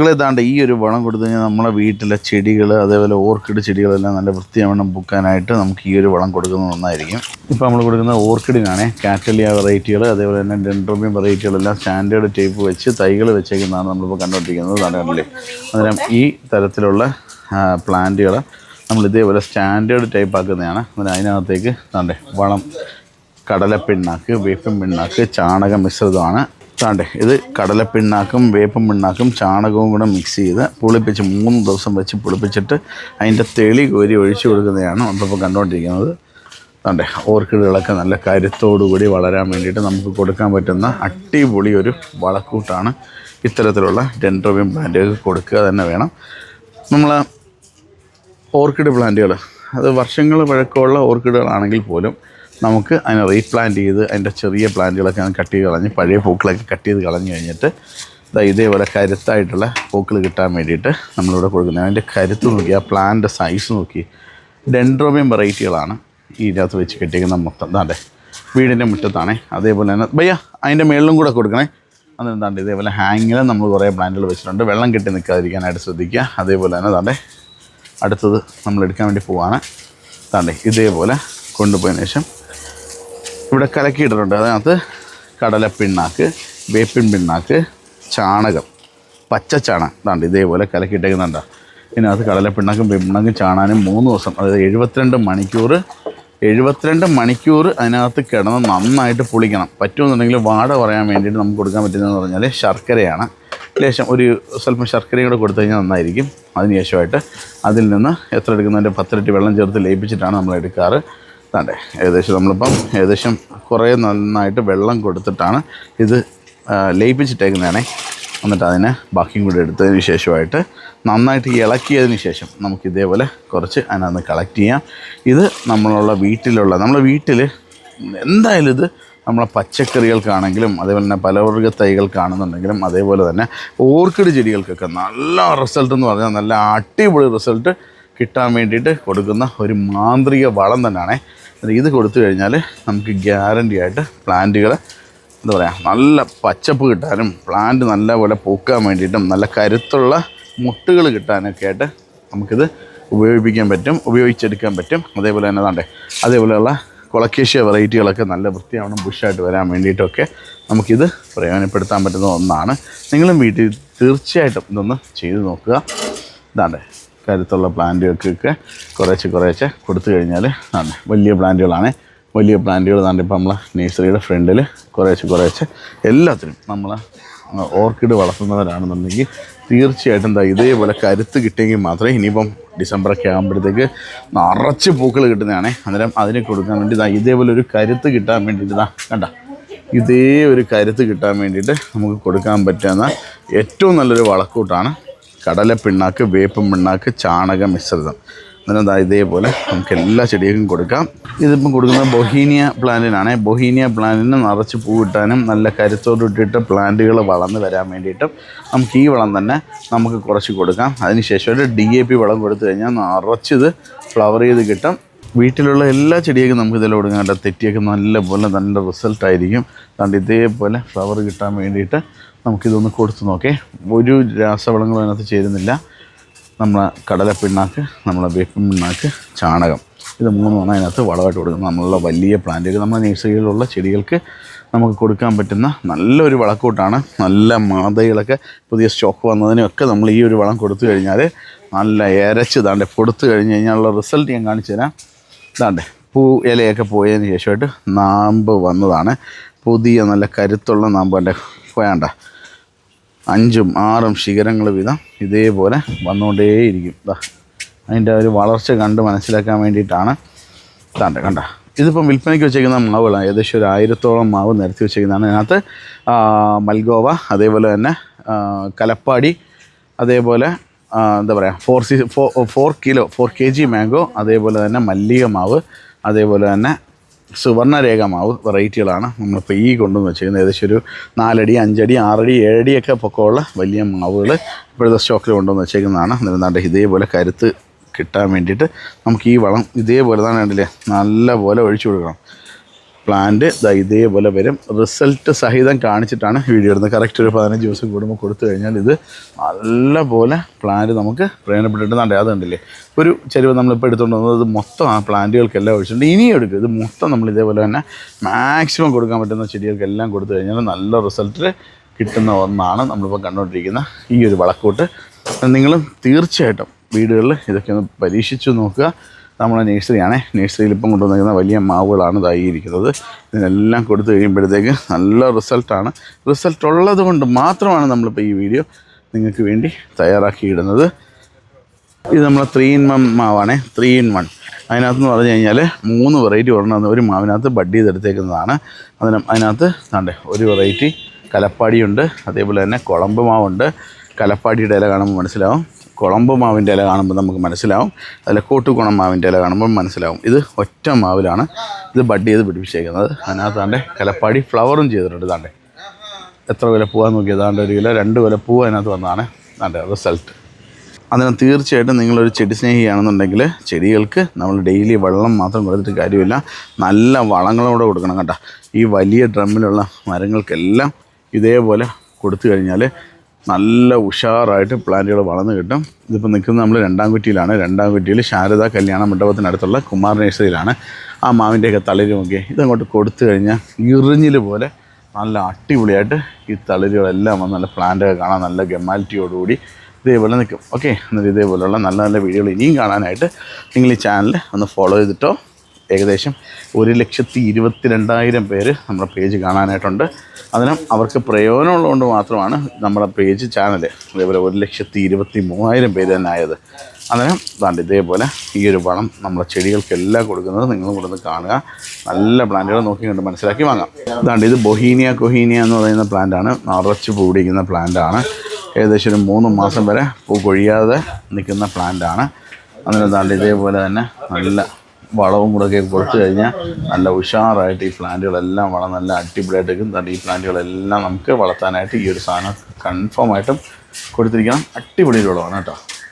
ഇതാണ്ട് ഈ ഒരു വളം കൊടുത്തു കഴിഞ്ഞാൽ നമ്മളെ വീട്ടിലെ ചെടികൾ അതേപോലെ ഓർക്കിഡ് ചെടികളെല്ലാം നല്ല വൃത്തിയാവണ്ണം പൂക്കാനായിട്ട് നമുക്ക് ഈ ഒരു വളം കൊടുക്കുന്നത് നന്നായിരിക്കും. ഇപ്പോൾ നമ്മൾ കൊടുക്കുന്ന ഓർക്കിഡിനാണ് കാറ്റലിയ വെറൈറ്റികൾ അതേപോലെ തന്നെ ഡെൻഡ്രോബിയം വെറൈറ്റികളെല്ലാം സ്റ്റാൻഡേർഡ് ടൈപ്പ് വെച്ച് തൈകൾ വെച്ചേക്കുന്നതാണ് നമ്മളിപ്പോൾ കണ്ടുകൊണ്ടിരിക്കുന്നത്. കണ്ടില്ലേ? അന്നേരം ഈ തരത്തിലുള്ള പ്ലാന്റുകൾ നമ്മൾ ഇതേപോലെ സ്റ്റാൻഡേർഡ് ടൈപ്പ് ആക്കുന്നതാണ്. അന്നേരം അതിനകത്തേക്ക് താണ്ടേ വളം കടലപ്പിണ്ണാക്ക് വേപ്പൻ പിണ്ണാക്ക് ചാണക മിശ്രിതമാണ്. താണ്ടേ ഇത് കടലപ്പിണ്ണാക്കും വേപ്പം പിണ്ണാക്കും ചാണകവും കൂടെ മിക്സ് ചെയ്ത് പുളിപ്പിച്ച് മൂന്ന് ദിവസം വെച്ച് പുളിപ്പിച്ചിട്ട് അതിന്റെ തെളി കോരി ഒഴിച്ചു കൊടുക്കുന്നതാണ് നമ്മളിപ്പോൾ കണ്ടുകൊണ്ടിരിക്കുന്നത്. താണ്ടേ ഓർക്കിഡുകളൊക്കെ നല്ല കരുത്തോടുകൂടി വളരാൻ വേണ്ടിയിട്ട് നമുക്ക് കൊടുക്കാൻ പറ്റുന്ന അടിപൊളി ഒരു വളക്കൂട്ടാണ്. ഇത്തരത്തിലുള്ള ഡെൻഡ്രോബിയം പ്ലാന്റുകൾ കൊടുക്കുക തന്നെ വേണം. നമ്മൾ ഓർക്കിഡ് പ്ലാന്റുകൾ അത് വർഷങ്ങൾ പഴക്കമുള്ള ഓർക്കിഡുകളാണെങ്കിൽ പോലും നമുക്ക് അതിനെ റീപ്ലാന്റ് ചെയ്ത് അതിന്റെ ചെറിയ പ്ലാന്റുകളൊക്കെ കട്ട് ചെയ്ത് കളഞ്ഞ് പഴയ പൂക്കളൊക്കെ കട്ട് ചെയ്ത് കളഞ്ഞ് കഴിഞ്ഞിട്ട് ഇതേപോലെ കരുത്തായിട്ടുള്ള പൂക്കൾ കിട്ടാൻ വേണ്ടിയിട്ട് നമ്മളിവിടെ കൊടുക്കുന്നത്. അതിന്റെ കരുത്ത് നോക്കി ആ പ്ലാന്റ് സൈസ് നോക്കി. ഡെൻഡ്രോമിയം വെറൈറ്റികളാണ് ഇതിനകത്ത് വെച്ച് കെട്ടിയിരിക്കുന്ന മൊത്തം. അതെ വീടിന്റെ മുറ്റത്താണ്. അതേപോലെ തന്നെ ഭയ്യ അതിന്റെ മേളിലും കൂടെ കൊടുക്കണേ. അന്നേരം താണ്ട് ഇതേപോലെ ഹാങ്ങിൽ നമ്മൾ കുറേ പ്ലാന്റുകൾ വെച്ചിട്ടുണ്ട്. വെള്ളം കെട്ടി നിൽക്കാതിരിക്കാനായിട്ട് ശ്രദ്ധിക്കുക. അതേപോലെ തന്നെ താണ്ടേ അടുത്തത് നമ്മൾ എടുക്കാൻ വേണ്ടി പോവാണ്. താണ്ടേ ഇതേപോലെ കൊണ്ടുപോയതിന് ശേഷം ഇവിടെ കലക്കിയിട്ടിട്ടുണ്ട്. അതിനകത്ത് കടലപ്പിണ്ണാക്ക് വേപ്പിൻ പിണ്ണാക്ക് ചാണകം പച്ച ചാണകം. ഇതാണ്ട് ഇതേപോലെ കലക്കിയിട്ടേക്കുന്നുണ്ട്. ഇതിനകത്ത് കടലപ്പിണ്ണാക്കും പിണ്ണാക്കും ചാണാനും മൂന്ന് ദിവസം അതായത് എഴുപത്തിരണ്ട് മണിക്കൂർ എഴുപത്തിരണ്ട് മണിക്കൂർ അതിനകത്ത് കിടന്ന് നന്നായിട്ട് പുളിക്കണം. പറ്റുമെന്നുണ്ടെങ്കിൽ വാട പറയാൻ വേണ്ടിയിട്ട് നമുക്ക് കൊടുക്കാൻ പറ്റുന്നതെന്ന് പറഞ്ഞാൽ ശർക്കരയാണ്. ലേശം ഒരു സ്വല്പം ശർക്കരയും കൂടെ കൊടുത്തു കഴിഞ്ഞാൽ നന്നായിരിക്കും. അതിന് ശേഷമായിട്ട് അതിൽ നിന്ന് എത്ര എടുക്കുന്നതിന്റെ പത്തിരട്ടി വെള്ളം ചേർത്ത് ലയിപ്പിച്ചിട്ടാണ് നമ്മൾ എടുക്കാറ്. അതെ ഏകദേശം നമ്മളിപ്പം ഏകദേശം കുറേ നന്നായിട്ട് വെള്ളം കൊടുത്തിട്ടാണ് ഇത് ലയിപ്പിച്ചിട്ടേക്കുന്നതാണേ. എന്നിട്ട് അതിനെ ബാക്കിയും കൂടി എടുത്തതിന് ശേഷമായിട്ട് നന്നായിട്ട് ഇളക്കിയതിന് ശേഷം നമുക്ക് ഇതേപോലെ കുറച്ച് അതിനകത്ത് കളക്ട് ചെയ്യാം. ഇത് നമ്മളുള്ള വീട്ടിലുള്ള നമ്മളെ വീട്ടിൽ എന്തായാലും ഇത് നമ്മളെ പച്ചക്കറികൾക്കാണെങ്കിലും അതേപോലെ തന്നെ പലവർഗ തൈകൾക്കാണെന്നുണ്ടെങ്കിലും അതേപോലെ തന്നെ ഓർക്കിഡ് ചെടികൾക്കൊക്കെ നല്ല റിസൾട്ട് എന്ന് പറഞ്ഞാൽ നല്ല അടിപൊളി റിസൾട്ട് കിട്ടാൻ വേണ്ടിയിട്ട് കൊടുക്കുന്ന ഒരു മാന്ത്രിക വളം തന്നെയാണ്. ഇത് കൊടുത്തു കഴിഞ്ഞാൽ നമുക്ക് ഗ്യാരണ്ടി ആയിട്ട് പ്ലാന്റുകൾ എന്താ പറയുക നല്ല പച്ചപ്പ് കിട്ടാനും പ്ലാന്റ് നല്ലപോലെ പൂക്കാൻ വേണ്ടിയിട്ടും നല്ല കരുത്തുള്ള മുട്ടുകൾ കിട്ടാനൊക്കെ ആയിട്ട് നമുക്കിത് ഉപയോഗിപ്പിക്കാൻ പറ്റും ഉപയോഗിച്ചെടുക്കാൻ പറ്റും. അതേപോലെ തന്നെ അതാണ്ട് അതേപോലെയുള്ള കൊളക്കേഷ്യ വെറൈറ്റികളൊക്കെ നല്ല വൃത്തിയാവണം ബുഷായിട്ട് വരാൻ വേണ്ടിയിട്ടൊക്കെ നമുക്കിത് പ്രയോജനപ്പെടുത്താൻ പറ്റുന്ന ഒന്നാണ്. നിങ്ങളും വീട്ടിൽ തീർച്ചയായിട്ടും ഇതൊന്ന് ചെയ്തു നോക്കുക. ഇതാണ്ട് കരുത്തുള്ള പ്ലാന്റുകൾക്കൊക്കെ കുറേശ്ശെ കുറേശ്ശെ കൊടുത്തു കഴിഞ്ഞാൽ ആണ് വലിയ പ്ലാന്റുകളാണ്. വലിയ പ്ലാന്റുകൾ നന്ദി. ഇപ്പം നമ്മളെ നേഴ്സറിയുടെ ഫ്രണ്ടിൽ കുറേശ്ശെ കുറേശ്ശെ എല്ലാത്തിനും നമ്മൾ ഓർക്കിഡ് വളർത്തുന്നവരാണെന്നുണ്ടെങ്കിൽ തീർച്ചയായിട്ടും എന്താ ഇതേപോലെ കരുത്ത് കിട്ടിയെങ്കിൽ മാത്രമേ ഇനിയിപ്പം ഡിസംബറൊക്കെ ആകുമ്പോഴത്തേക്ക് നിറച്ച് പൂക്കൾ കിട്ടുന്നതാണേ. അന്നേരം അതിനെ കൊടുക്കാൻ വേണ്ടി ഇതാ ഇതേപോലെ ഒരു കരുത്ത് കിട്ടാൻ വേണ്ടിയിട്ട് ഇതാ കണ്ട. ഇതേ ഒരു കരുത്ത് കിട്ടാൻ വേണ്ടിയിട്ട് നമുക്ക് കൊടുക്കാൻ പറ്റുന്ന ഏറ്റവും നല്ലൊരു വളക്കൂട്ടാണ് കടലപ്പിണ്ണാക്ക് വേപ്പും പിണ്ണാക്ക് ചാണക മിശ്രിതം. ദാ ഇതേപോലെ നമുക്ക് എല്ലാ ചെടികൾക്കും കൊടുക്കാം. ഇതിപ്പം കൊടുക്കുന്നത് ബൊഹീനിയ പ്ലാന്റിനാണ്. ബൊഹീനിയ പ്ലാന്റിന് നിറച്ച് പൂവിട്ടാനും നല്ല കരുത്തോട് ഇട്ടിട്ട് പ്ലാന്റുകൾ വളർന്ന് വരാൻ വേണ്ടിയിട്ടും നമുക്ക് ഈ വളം തന്നെ നമുക്ക് കുറച്ച് കൊടുക്കാം. അതിനുശേഷം ഡി എ പി വളം കൊടുത്തു കഴിഞ്ഞാൽ നിറച്ചിത് ഫ്ലവർ ചെയ്ത് കിട്ടും. വീട്ടിലുള്ള എല്ലാ ചെടിയൊക്കെ നമുക്ക് ഇതിൽ കൊടുക്കാം. കേട്ടോ തെറ്റിയൊക്കെ നല്ലപോലെ നല്ല റിസൾട്ട് ആയിരിക്കും. അതുകൊണ്ട് ഇതേപോലെ ഫ്ലവർ കിട്ടാൻ വേണ്ടിയിട്ട് നമുക്കിതൊന്ന് കൊടുത്തു നോക്കേ. ഒരു രാസവളങ്ങളും അതിനകത്ത് ചേരുന്നില്ല. നമ്മളെ കടല പിണ്ണാക്ക് നമ്മളെ വേപ്പിൻ പിണ്ണാക്ക് ചാണകം. ഇത് മൂന്നുമാണ് അതിനകത്ത് വളമായിട്ട് കൊടുക്കുന്നത്. നമ്മളുള്ള വലിയ പ്ലാന്റുകൾ നമ്മുടെ നഴ്സറിയിലുള്ള ചെടികൾക്ക് നമുക്ക് കൊടുക്കാൻ പറ്റുന്ന നല്ലൊരു വളക്കൂട്ടാണ്. നല്ല മാതകളൊക്കെ പുതിയ സ്റ്റോക്ക് വന്നതിനൊക്കെ നമ്മൾ ഈ ഒരു വളം കൊടുത്തു കഴിഞ്ഞാൽ നല്ല ഇരച്ച് താണ്ട് കൊടുത്തു കഴിഞ്ഞ് കഴിഞ്ഞാലുള്ള റിസൾട്ട് ഞാൻ കാണിച്ചു തരാം ഇതാണ്ട് പൂ ഇലയൊക്കെ പോയതിന് ശേഷമായിട്ട് നാമ്പ് വന്നതാണ്. പുതിയ നല്ല കരുത്തുള്ള നാമ്പ് എന്റെ വേണ്ട അഞ്ചും ആറും ശിഖരങ്ങൾ വീതം ഇതേപോലെ വന്നുകൊണ്ടേയിരിക്കും. ഇതാ അതിന്റെ ഒരു വളർച്ച കണ്ട് മനസ്സിലാക്കാൻ വേണ്ടിയിട്ടാണ്. ഇതാണ്ട് കണ്ട. ഇതിപ്പം വിൽപ്പനയ്ക്ക് വെച്ചേക്കുന്ന മാവുകളാണ്. ഏകദേശം ഒരു ആയിരത്തോളം മാവ് നിരത്തി വെച്ചേക്കുന്നതാണ്. അതിനകത്ത് മൽഗോവ അതേപോലെ തന്നെ കലപ്പാടി അതേപോലെ എന്താ പറയുക four C four kilo four K G mango അതേപോലെ തന്നെ മല്ലിക മാവ് അതേപോലെ തന്നെ സുവർണരേഖ മാവ് വെറൈറ്റികളാണ് നമ്മളിപ്പോൾ ഈ കൊണ്ടുവന്ന് വെച്ചിരിക്കുന്നത്. ഏകദേശം ഒരു നാലടി അഞ്ചടി ആറടി ഏഴടിയൊക്കെ പൊക്കമുള്ള വലിയ മാവുകൾ ഇപ്പോഴത്തെ സ്റ്റോക്കിൽ കൊണ്ടുവന്ന് വെച്ചേക്കുന്നതാണ്. എന്നിരുന്നാണ്ട് ഇതേപോലെ കരുത്ത് കിട്ടാൻ വേണ്ടിയിട്ട് നമുക്ക് ഈ വളം ഇതേപോലെ തന്നെ ഉണ്ടല്ലേ നല്ല പോലെ ഒഴിച്ചു കൊടുക്കണം. പ്ലാന്റ് ഇതേപോലെ വരും. റിസൾട്ട് സഹിതം കാണിച്ചിട്ടാണ് വീഡിയോ ഇടുന്നത്. കറക്റ്റ് ഒരു പതിനഞ്ച് ദിവസം കൂടുമ്പോൾ കൊടുത്തു കഴിഞ്ഞാൽ ഇത് നല്ലപോലെ പ്ലാന്റ് നമുക്ക് പ്രയോജനപ്പെട്ടിട്ട് അത് കണ്ടില്ലേ? ഒരു ചെരുവ് നമ്മളിപ്പോൾ എടുത്തുകൊണ്ട് വന്നത് മൊത്തം ആ പ്ലാന്റുകൾക്കെല്ലാം ഒഴിച്ചിട്ടുണ്ട്. ഇനിയും എടുക്കും. ഇത് മൊത്തം നമ്മൾ ഇതേപോലെ തന്നെ മാക്സിമം കൊടുക്കാൻ പറ്റുന്ന ചെടികൾക്കെല്ലാം കൊടുത്തു കഴിഞ്ഞാൽ നല്ല റിസൾട്ട് കിട്ടുന്ന ഒന്നാണ് നമ്മളിപ്പോൾ കണ്ടുകൊണ്ടിരിക്കുന്ന ഈ ഒരു വളക്കൂട്ട്. നിങ്ങളും തീർച്ചയായിട്ടും വീടുകളിൽ ഇതൊക്കെ ഒന്ന് പരീക്ഷിച്ചു നോക്കുക. നമ്മുടെ നേഴ്സറിയാണേ. നേഴ്സറിയിൽ ഇപ്പം കൊണ്ടുവന്നിരിക്കുന്ന വലിയ മാവുകളാണ് ഇതായിരിക്കുന്നത് ഇതിനെല്ലാം കൊടുത്തു കഴിയുമ്പോഴത്തേക്ക് നല്ല റിസൾട്ടാണ്. റിസൾട്ട് ഉള്ളത് കൊണ്ട് മാത്രമാണ് നമ്മളിപ്പോൾ ഈ വീഡിയോ നിങ്ങൾക്ക് വേണ്ടി തയ്യാറാക്കിയിടുന്നത്. ഇത് നമ്മളെ ത്രീ ഇൻ വൺ മാവാണേ. ത്രീ ഇൻ വൺ അതിനകത്ത് എന്ന് പറഞ്ഞു കഴിഞ്ഞാൽ മൂന്ന് വെറൈറ്റി ഒരെണ്ണം ഒരു മാവിനകത്ത് ബഡ് ചെയ്തെടുത്തേക്കുന്നതാണ്. അതിന് അതിനകത്ത് കണ്ടേ ഒരു വെറൈറ്റി കലപ്പാടിയുണ്ട്. അതേപോലെ തന്നെ കുളമ്പ് മാവുണ്ട് കലപ്പാടിയുടെ ഇല കാണുമ്പോൾ മനസ്സിലാവും. കുളമ്പ് മാവിന്റെ ഇല കാണുമ്പോൾ നമുക്ക് മനസ്സിലാവും. അതിൽ കോട്ടുകുണം മാവിന്റെ ഇല കാണുമ്പോൾ മനസ്സിലാവും. ഇത് ഒറ്റ മാവിലാണ് ഇത് ബഡ് ചെയ്ത് പിടിപ്പിച്ചേക്കുന്നത്. അതിനകത്താണ്ട് കലപ്പാടി ഫ്ലവറും ചെയ്തിട്ടുണ്ട് ഇതാണ്ട് എത്ര വില പൂവാൻ നോക്കി ഏതാണ്ട് ഒരു കിലോ രണ്ട് വില പൂവ് അതിനകത്ത് വന്നതാണ് അതിന്റെ റിസൾട്ട്. അതിന് തീർച്ചയായിട്ടും നിങ്ങളൊരു ചെടി സ്നേഹിയാണെന്നുണ്ടെങ്കിൽ ചെടികൾക്ക് നമ്മൾ ഡെയിലി വെള്ളം മാത്രം കൊടുത്തിട്ട് കാര്യമില്ല. നല്ല വളങ്ങളോടെ കൊടുക്കണം കേട്ടോ. ഈ വലിയ ഡ്രമ്മിലുള്ള മരങ്ങൾക്കെല്ലാം ഇതേപോലെ കൊടുത്തു കഴിഞ്ഞാൽ നല്ല ഉഷാറായിട്ട് പ്ലാന്റുകൾ വളർന്നു കിട്ടും. ഇതിപ്പോൾ നിൽക്കുന്നത് നമ്മൾ രണ്ടാം കുറ്റിയിലാണ്. രണ്ടാം കുറ്റിയിൽ ശാരദ കല്യാണ മണ്ഡപത്തിനടുത്തുള്ള കുമാർ നേഴ്സറിയിലാണ്. ആ മാവിന്റെയൊക്കെ തളിരുമൊക്കെ ഇതങ്ങോട്ട് കൊടുത്തു കഴിഞ്ഞാൽ ഇറിഞ്ഞിൽ പോലെ നല്ല അടിപൊളിയായിട്ട് ഈ തളിരുകളെല്ലാം വന്ന് നല്ല പ്ലാന്റൊക്കെ കാണാൻ നല്ല ഗമാലിറ്റിയോടുകൂടി ഇതേപോലെ നിൽക്കും. ഓക്കെ എന്നിട്ട് ഇതേപോലെയുള്ള നല്ല നല്ല വീഡിയോകൾ ഇനിയും കാണാനായിട്ട് നിങ്ങൾ ഈ ചാനൽ ഒന്ന് ഫോളോ ചെയ്തിട്ടോ? ഏകദേശം ഒരു ലക്ഷത്തി ഇരുപത്തി രണ്ടായിരം പേര് നമ്മുടെ പേജ് കാണാനായിട്ടുണ്ട്. അതിന് അവർക്ക് പ്രയോജനമുള്ളതുകൊണ്ട് മാത്രമാണ് നമ്മുടെ പേജ് ചാനൽ അതേപോലെ ഒരു ലക്ഷത്തി ഇരുപത്തി മൂവായിരം പേര് തന്നെ ആയത്. അന്നേരം ദാണ്ട് ഇതേപോലെ ഈ ഒരു വളം നമ്മുടെ ചെടികൾക്കെല്ലാം കൊടുക്കുന്നത് നിങ്ങളും കൂടെ ഒന്ന് കാണുക. നല്ല പ്ലാന്റുകൾ നോക്കി കണ്ട് മനസ്സിലാക്കി വാങ്ങാം. ദാണ്ട് ഇത് ബൊഹീനിയ കൊഹീനിയ എന്ന് പറയുന്ന പ്ലാന്റാണ് നിറച്ച് പൂടിക്കുന്ന പിടിക്കുന്ന പ്ലാന്റാണ് ഏകദേശം ഒരു മൂന്ന് മാസം വരെ പൂ കൊഴിയാതെ നിൽക്കുന്ന പ്ലാന്റാണ് അതിന് ദാണ്ട് ഇതേപോലെ തന്നെ നല്ല വളവും കൂടെ ഒക്കെ കൊടുത്തു കഴിഞ്ഞാൽ നല്ല ഉഷാറായിട്ട് ഈ പ്ലാന്റുകളെല്ലാം വളം നല്ല അടിപൊളിയായിട്ട് നിൽക്കും ഈ പ്ലാന്റുകളെല്ലാം നമുക്ക് വളർത്താനായിട്ട് ഈ ഒരു സാധനം കൺഫേം ആയിട്ടും കൊടുത്തിരിക്കണം. അടിപൊളി വളമാണ് കേട്ടോ.